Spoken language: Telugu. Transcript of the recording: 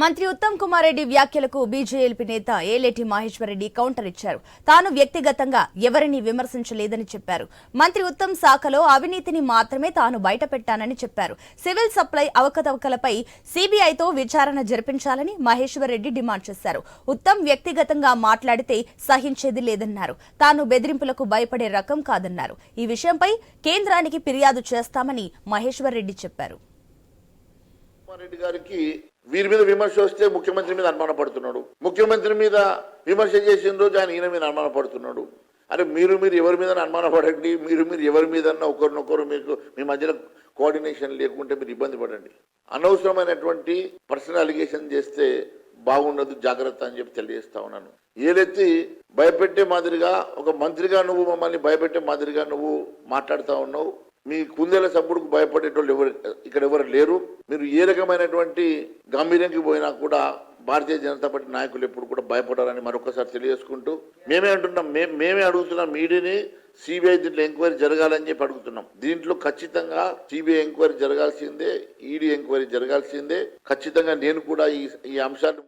మంత్రి ఉత్తమ్ కుమార్ రెడ్డి వ్యాఖ్యలకు బీజేఎల్పీ నేత ఏలేటి మహేశ్వరరెడ్డి కౌంటర్ ఇచ్చారు. తాను వ్యక్తిగతంగా ఎవరిని విమర్శించలేదని చెప్పారు. మంత్రి ఉత్తమ్ శాఖలో అవినీతిని మాత్రమే తాను బయటపెట్టానని చెప్పారు. సివిల్ సప్లై అవకతవకలపై సీబీఐతో విచారణ జరిపించాలని మహేశ్వరరెడ్డి డిమాండ్ చేశారు. ఉత్తమ్ వ్యక్తిగతంగా మాట్లాడితే సహించేది లేదన్నారు. తాను బెదిరింపులకు భయపడే రకం కాదన్నారు. ఈ విషయంపై కేంద్రానికి ఫిర్యాదు చేస్తామని మహేశ్వరరెడ్డి చెప్పారు. రెడ్డి గారికి వీరి మీద విమర్శ వస్తే ముఖ్యమంత్రి మీద అనుమాన పడుతున్నాడు ముఖ్యమంత్రి మీద విమర్శ చేసిన రోజు ఆయన ఈయన మీద అనుమాన పడుతున్నాడు అరే మీరు మీరు ఎవరి మీద అనుమాన పడండి మీరు మీరు ఎవరి మీద ఒకరినొకరు మీకు మీ మధ్యలో కోఆర్డినేషన్ లేకుంటే మీరు ఇబ్బంది పడండి. అనవసరమైనటువంటి పర్సనల్ అలిగేషన్ చేస్తే బాగుండదు జాగ్రత్త అని చెప్పి తెలియజేస్తా ఉన్నాను. ఏదైతే భయపెట్టే మాదిరిగా ఒక మంత్రిగా నువ్వు మమ్మల్ని భయపెట్టే మాదిరిగా నువ్వు మాట్లాడుతూ ఉన్నావు. మీ కుందేల సప్పుడుకు భయపడేటోళ్ళు ఎవరు ఇక్కడ ఎవరు లేరు. మీరు ఏ రకమైనటువంటి గంభీర్యంకి పోయినా కూడా భారతీయ జనతా పార్టీ నాయకులు ఎప్పుడు కూడా భయపడారని మరొకసారి తెలియజేసుకుంటూ మేమే అంటున్నాం మేము మేమే అడుగుతున్నాం మీడియాని సిబిఐ దీంట్లో ఎంక్వైరీ జరగాలని చెప్పి అడుగుతున్నాం. దీంట్లో ఖచ్చితంగా సిబిఐ ఎంక్వైరీ జరగాల్సిందే ఈడీ ఎంక్వైరీ జరగాల్సిందే. ఖచ్చితంగా నేను కూడా ఈ ఈ అంశాన్ని